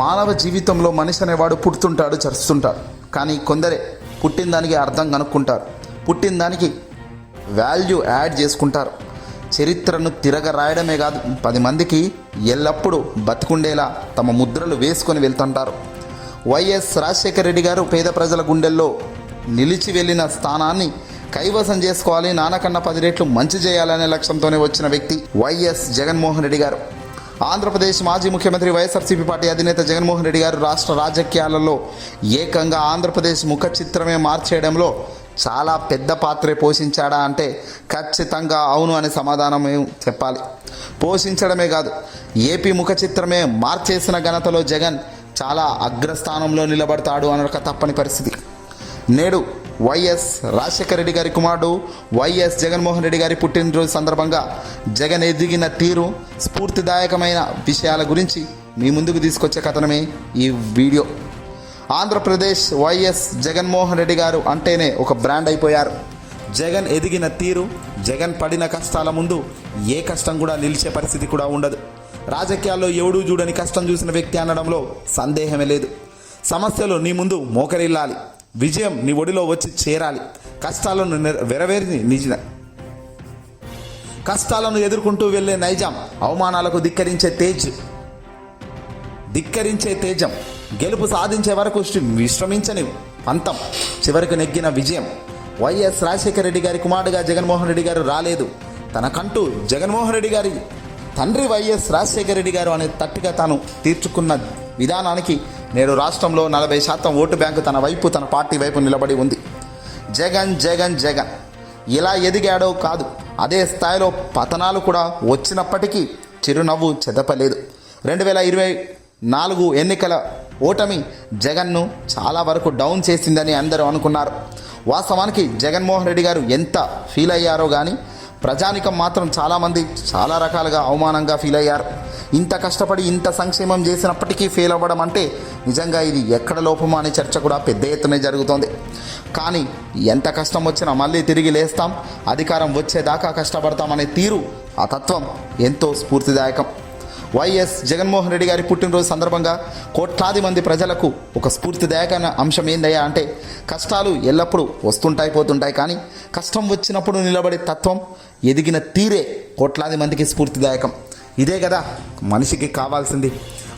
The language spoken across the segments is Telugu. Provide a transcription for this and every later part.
మానవ జీవితంలో మనిషి అనేవాడు పుడుతుంటాడు చరుస్తుంటాడు. కానీ కొందరే పుట్టిన దానికి అర్థం కనుక్కుంటారు. పుట్టిన దానికి వాల్యూ యాడ్ చేసుకుంటారు. చరిత్రను తిరగ రాయడమే కాదు పది మందికి ఎల్లప్పుడూ బతికుండేలా తమ ముద్రలు వేసుకొని వెళ్తుంటారు. వైఎస్ రాజశేఖర రెడ్డి గారు పేద ప్రజల గుండెల్లో నిలిచి వెళ్ళిన స్థానాన్ని కైవసం చేసుకోవాలి నానకన్నా పది రెట్లు మంచి చేయాలనే లక్ష్యంతోనే వచ్చిన వ్యక్తి వైఎస్ జగన్మోహన్ రెడ్డి గారు. ఆంధ్రప్రదేశ్ మాజీ ముఖ్యమంత్రి వైఎస్ఆర్సీపీ పార్టీ అధినేత జగన్మోహన్ రెడ్డి గారు రాష్ట్ర రాజకీయాలలో ఏకంగా ఆంధ్రప్రదేశ్ ముఖ చిత్రమే మార్చేయడంలో చాలా పెద్ద పాత్రే పోషించాడా అంటే ఖచ్చితంగా అవును అనే సమాధానం చెప్పాలి. పోషించడమే కాదు ఏపీ ముఖ చిత్రమే మార్చేసిన ఘనతలో జగన్ చాలా అగ్రస్థానంలో నిలబడతాడు అనక తప్పని పరిస్థితి. నేడు వైఎస్ రాజశేఖర రెడ్డి గారి కుమారుడు వైఎస్ జగన్మోహన్ రెడ్డి గారి పుట్టినరోజు సందర్భంగా జగన్ ఎదిగిన తీరు స్ఫూర్తిదాయకమైన విషయాల గురించి మీ ముందుకు తీసుకొచ్చే కథనమే ఈ వీడియో. ఆంధ్రప్రదేశ్ వైఎస్ జగన్మోహన్ రెడ్డి గారు అంటేనే ఒక బ్రాండ్ అయిపోయారు. జగన్ ఎదిగిన తీరు జగన్ పడిన కష్టాల ముందు ఏ కష్టం కూడా నిలిచే పరిస్థితి కూడా ఉండదు. రాజకీయాల్లో ఎవడూ చూడని కష్టం చూసిన వ్యక్తి అనడంలో సందేహమే లేదు. సమస్యలు నీ ముందు మోకరిల్లాలి. విజయం నీ ఒడిలో వచ్చి చేరాలి. కష్టాలను వెరవేరి నిజ కష్టాలను ఎదుర్కొంటూ వెళ్ళే నైజాం అవమానాలకు ధిక్కరించే తేజ్. ధిక్కరించే తేజం. గెలుపు సాధించే వరకు విశ్రమించని పంతం. చివరికి నెగ్గిన విజయం. వైఎస్ రాజశేఖర రెడ్డి గారి కుమారుడుగా జగన్మోహన్ రెడ్డి గారు రాలేదు. తనకంటూ జగన్మోహన్ రెడ్డి గారి తండ్రి వైఎస్ రాజశేఖర రెడ్డి గారు అనే తట్టుగా తాను తీర్చుకున్న విధానానికి నేడు రాష్ట్రంలో నలభై శాతం ఓటు బ్యాంకు తన వైపు తన పార్టీ వైపు నిలబడి ఉంది. జగన్ జగన్ జగన్. ఇలా ఎదిగాడో కాదు. అదే స్థాయిలో పతనాలు కూడా వచ్చినప్పటికీ చిరునవ్వు చెదపలేదు. రెండు వేల ఇరవై నాలుగు ఎన్నికల ఓటమి జగన్ను చాలా వరకు డౌన్ చేసిందని అందరూ అనుకున్నారు. వాస్తవానికి జగన్మోహన్ రెడ్డి గారు ఎంత ఫీల్ అయ్యారో కానీ ప్రజానికం మాత్రం చాలామంది చాలా రకాలుగా అవమానంగా ఫీల్ అయ్యారు. ఇంత కష్టపడి ఇంత సంక్షేమం చేసినప్పటికీ ఫెయిల్ అవ్వడం అంటే నిజంగా ఇది ఎక్కడ లోపమా అనే చర్చ కూడా పెద్ద ఎత్తున జరుగుతోంది. కానీ ఎంత కష్టం వచ్చినా మళ్ళీ తిరిగి లేస్తాం అధికారం వచ్చేదాకా కష్టపడతామనే తీరు ఆ తత్వం ఎంతో స్ఫూర్తిదాయకం. వైఎస్ జగన్మోహన్ రెడ్డి గారి పుట్టినరోజు సందర్భంగా కోట్లాది మంది ప్రజలకు ఒక స్ఫూర్తిదాయకమైన అంశం ఏందయ్యా అంటే కష్టాలు ఎల్లప్పుడూ వస్తుంటాయి పోతుంటాయి కానీ కష్టం వచ్చినప్పుడు నిలబడే తత్వం ఎదిగిన తీరే కోట్లాది మందికి స్ఫూర్తిదాయకం. ఇదే కదా మనిషికి కావాల్సింది.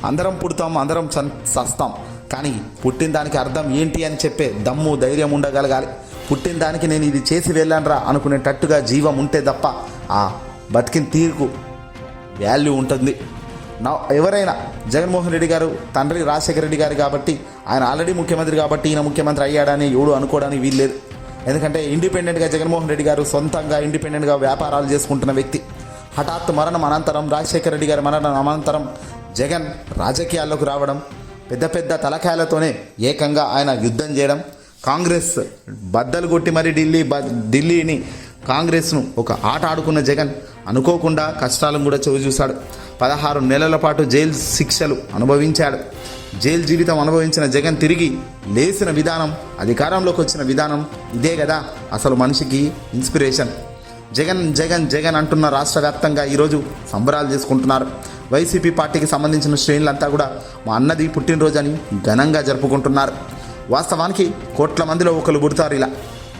అందరం పుడతాం అందరం చన్ చస్తాం. కానీ పుట్టిన దానికి అర్థం ఏంటి అని చెప్పే దమ్ము ధైర్యం ఉండగలగాలి. పుట్టిన దానికి నేను ఇది చేసి వెళ్ళానురా అనుకునేటట్టుగా జీవం ఉంటే తప్ప ఆ బతికిన తీరుకు వాల్యూ ఉంటుంది. నా ఎవరైనా జగన్మోహన్ రెడ్డి గారు తండ్రి రాజశేఖర రెడ్డి గారు కాబట్టి ఆయన ఆల్రెడీ ముఖ్యమంత్రి కాబట్టి ఈయన ముఖ్యమంత్రి అయ్యాడని ఎవడు అనుకోవడానికి వీల్లేదు. ఎందుకంటే ఇండిపెండెంట్గా జగన్మోహన్ రెడ్డి గారు సొంతంగా ఇండిపెండెంట్గా వ్యాపారాలు చేసుకుంటున్న వ్యక్తి. హఠాత్తు మరణం అనంతరం రాజశేఖర రెడ్డి గారి మరణం అనంతరం జగన్ రాజకీయాల్లోకి రావడం పెద్ద పెద్ద తలకాయలతోనే ఏకంగా ఆయన యుద్ధం చేయడం కాంగ్రెస్ బద్దలు కొట్టి మరి ఢిల్లీ బ- ఢిల్లీని కాంగ్రెస్ను ఒక ఆట ఆడుకున్న జగన్ అనుకోకుండా కష్టాలను కూడా చవి చూశాడు. పదహారు నెలల పాటు జైలు శిక్షలు అనుభవించాడు. జైలు జీవితం అనుభవించిన జగన్ తిరిగి లేచిన విధానం అధికారంలోకి వచ్చిన విధానం ఇదే కదా. అసలు మనిషికి ఇన్స్పిరేషన్ జగన్ జగన్ జగన్ అంటున్న రాష్ట్ర వ్యాప్తంగా ఈరోజు సంబరాలు చేసుకుంటున్నారు. వైసీపీ పార్టీకి సంబంధించిన శ్రేణులంతా కూడా మా అన్నది పుట్టినరోజు అని ఘనంగా జరుపుకుంటున్నారు. వాస్తవానికి కోట్ల మందిలో ఒకరు పుడతారు ఇలా.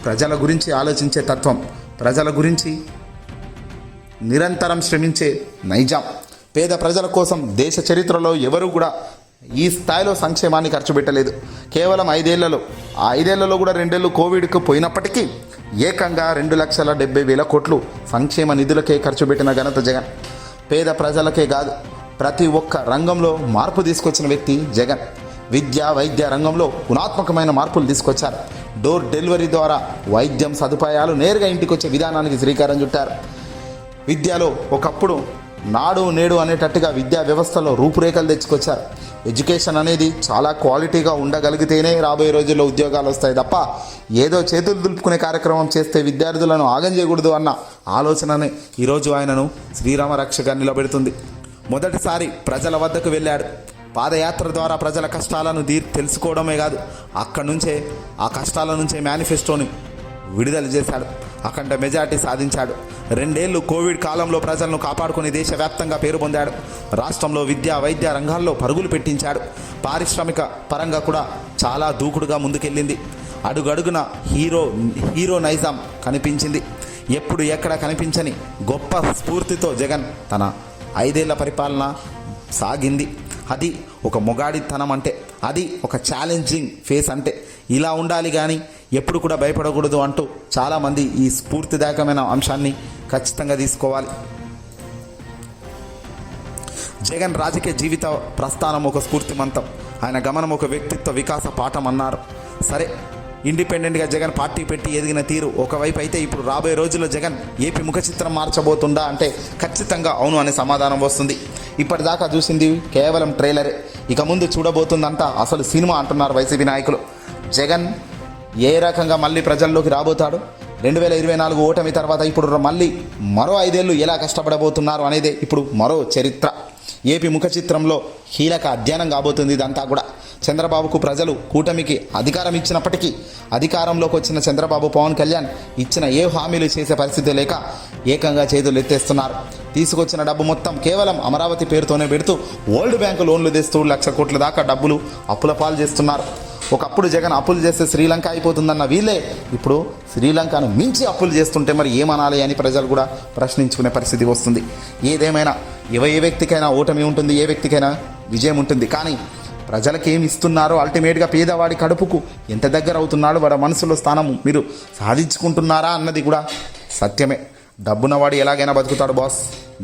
ప్రజల గురించి ఆలోచించే తత్వం ప్రజల గురించి నిరంతరం శ్రమించే నైజాం. పేద ప్రజల కోసం దేశ చరిత్రలో ఎవరూ కూడా ఈ స్థాయిలో సంక్షేమాన్ని ఖర్చు పెట్టలేదు. కేవలం ఐదేళ్ళలో ఆ ఐదేళ్ళలో కూడా రెండేళ్ళు కోవిడ్కు పోయినప్పటికీ ఏకంగా రెండు లక్షల డెబ్బై వేల కోట్లు సంక్షేమ నిధులకే ఖర్చు పెట్టిన ఘనత జగన్. పేద ప్రజలకే కాదు ప్రతి ఒక్క రంగంలో మార్పు తీసుకొచ్చిన వ్యక్తి జగన్. విద్య వైద్య రంగంలో గుణాత్మకమైన మార్పులు తీసుకొచ్చారు. డోర్ డెలివరీ ద్వారా వైద్యం సదుపాయాలు నేరుగా ఇంటికి వచ్చే విధానానికి శ్రీకారం చుట్టారు. విద్యలో ఒకప్పుడు నాడు నేడు అనేటట్టుగా విద్యా వ్యవస్థలో రూపురేఖలు తెచ్చుకొచ్చారు. ఎడ్యుకేషన్ అనేది చాలా క్వాలిటీగా ఉండగలిగితేనే రాబోయే రోజుల్లో ఉద్యోగాలు వస్తాయి తప్ప ఏదో చేతులు దులుపుకునే కార్యక్రమం చేస్తే విద్యార్థులను ఆగం చేయకూడదు అన్న ఆలోచననే ఈరోజు ఆయనను శ్రీరామ రక్షగా నిలబెడుతుంది. మొదటిసారి ప్రజల వద్దకు వెళ్ళాడు. పాదయాత్ర ద్వారా ప్రజల కష్టాలను దీ తెలుసుకోవడమే కాదు అక్కడి నుంచే ఆ కష్టాల నుంచే మేనిఫెస్టోని విడుదల చేశాడు. అఖండ మెజార్టీ సాధించాడు. రెండేళ్ళు కోవిడ్ కాలంలో ప్రజలను కాపాడుకుని దేశవ్యాప్తంగా పేరు పొందాడు. రాష్ట్రంలో విద్యా వైద్య రంగాల్లో పరుగులు పెట్టించాడు. పారిశ్రామిక పరంగా కూడా చాలా దూకుడుగా ముందుకెళ్ళింది. అడుగడుగున హీరో హీరో నైజాం కనిపించింది. ఎప్పుడు ఎక్కడ కనిపించని గొప్ప స్ఫూర్తితో జగన్ తన ఐదేళ్ళ పరిపాలన సాగింది. అది ఒక మొగాడితనం అంటే అది ఒక ఛాలెంజింగ్ ఫేస్ అంటే. ఇలా ఉండాలి కానీ ఎప్పుడు కూడా భయపడకూడదు అంటూ చాలామంది ఈ స్ఫూర్తిదాయకమైన అంశాన్ని ఖచ్చితంగా తీసుకోవాలి. జగన్ రాజకీయ జీవిత ప్రస్థానం ఒక స్ఫూర్తిమంతం. ఆయన గమనం ఒక వ్యక్తిత్వ వికాస పాఠం అన్నారు. సరే ఇండిపెండెంట్గా జగన్ పార్టీ పెట్టి ఎదిగిన తీరు ఒకవైపు అయితే ఇప్పుడు రాబోయే రోజుల్లో జగన్ ఏపీ ముఖ చిత్రం మార్చబోతుందా అంటే ఖచ్చితంగా అవును అనే సమాధానం వస్తుంది. ఇప్పటిదాకా చూసింది కేవలం ట్రైలరే. ఇక ముందు చూడబోతుందంతా అసలు సినిమా అంటున్నారు వైసీపీ నాయకులు. జగన్ ఏ రకంగా మళ్ళీ ప్రజల్లోకి రాబోతాడు? రెండు వేల ఇరవై నాలుగు ఓటమి తర్వాత ఇప్పుడు మళ్ళీ మరో ఐదేళ్ళు ఎలా కష్టపడబోతున్నారు అనేది ఇప్పుడు మరో చరిత్ర. ఏపీ ముఖ చిత్రంలో కీలక అధ్యయనం కాబోతుంది ఇదంతా కూడా. చంద్రబాబుకు ప్రజలు కూటమికి అధికారం ఇచ్చినప్పటికీ అధికారంలోకి వచ్చిన చంద్రబాబు పవన్ కళ్యాణ్ ఇచ్చిన ఏ హామీలు చేసే పరిస్థితి లేక ఏకంగా చేతులు ఎత్తేస్తున్నారు. తీసుకొచ్చిన డబ్బు మొత్తం కేవలం అమరావతి పేరుతోనే పెడుతూ వరల్డ్ బ్యాంకు లోన్లు తెస్తూ లక్ష కోట్ల దాకా డబ్బులు అప్పుల పాలు చేస్తున్నారు. ఒకప్పుడు జగన్ అప్పులు చేస్తే శ్రీలంక అయిపోతుందన్న వీళ్ళే. ఇప్పుడు శ్రీలంకను మించి అప్పులు చేస్తుంటే మరి ఏమనాలి అని ప్రజలు కూడా ప్రశ్నించుకునే పరిస్థితి వస్తుంది. ఏదేమైనా ఎవ ఏ వ్యక్తికైనా ఓటమి ఉంటుంది ఏ వ్యక్తికైనా విజయం ఉంటుంది. కానీ ప్రజలకు ఏమి ఇస్తున్నారో అల్టిమేట్గా పేదవాడి కడుపుకు ఎంత దగ్గర అవుతున్నాడో వాడి మనసులో స్థానం మీరు సాధించుకుంటున్నారా అన్నది కూడా సత్యమే. డబ్బున్నవాడు ఎలాగైనా బతుకుతాడు బాస్.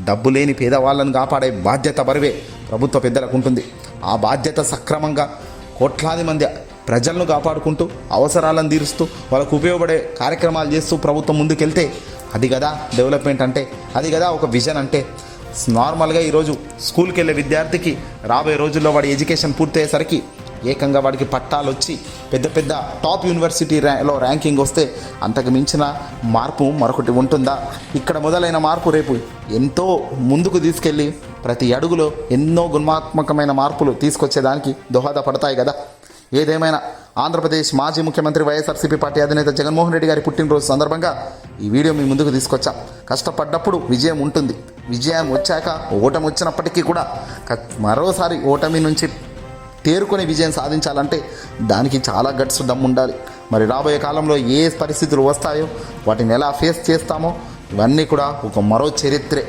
డబ్బు లేని పేదవాళ్ళను కాపాడే బాధ్యత బరువే ప్రభుత్వ పెద్దలకు ఉంటుంది. ఆ బాధ్యత సక్రమంగా కోట్లాది మంది ప్రజలను కాపాడుకుంటూ అవసరాలను తీరుస్తూ వాళ్ళకు ఉపయోగపడే కార్యక్రమాలు చేస్తూ ప్రభుత్వం ముందుకెళ్తే అది కదా డెవలప్మెంట్ అంటే అది కదా ఒక విజన్ అంటే. నార్మల్గా ఈరోజు స్కూల్కి వెళ్ళే విద్యార్థికి రాబోయే రోజుల్లో వాడి ఎడ్యుకేషన్ పూర్తయ్యేసరికి ఏకంగా వాడికి పట్టాలు వచ్చి పెద్ద పెద్ద టాప్ యూనివర్సిటీ ర్యాలో ర్యాంకింగ్ వస్తే అంతకు మించిన మార్పు మరొకటి ఉంటుందా? ఇక్కడ మొదలైన మార్పు రేపు ఎంతో ముందుకు తీసుకెళ్ళి ప్రతి అడుగులో ఎన్నో గుణాత్మకమైన మార్పులు తీసుకొచ్చేదానికి దోహదపడతాయి కదా. ఏదేమైనా ఆంధ్రప్రదేశ్ మాజీ ముఖ్యమంత్రి వైఎస్ఆర్సీపీ పార్టీ అధినేత జగన్మోహన్ రెడ్డి గారి పుట్టినరోజు సందర్భంగా ఈ వీడియో మీ ముందుకు తీసుకొచ్చాం. కష్టపడ్డప్పుడు విజయం ఉంటుంది. విజయం వచ్చాక ఓటమి వచ్చినప్పటికీ కూడా మరోసారి ఓటమి నుంచి తేరుకొని విజయం సాధించాలంటే దానికి చాలా గట్స్ దమ్ము ఉండాలి మరి రాబోయే కాలంలో ఏ పరిస్థితులు వస్తాయో వాటిని ఎలా ఫేస్ చేస్తామో ఇవన్నీ కూడా ఒక మరో చరిత్రే.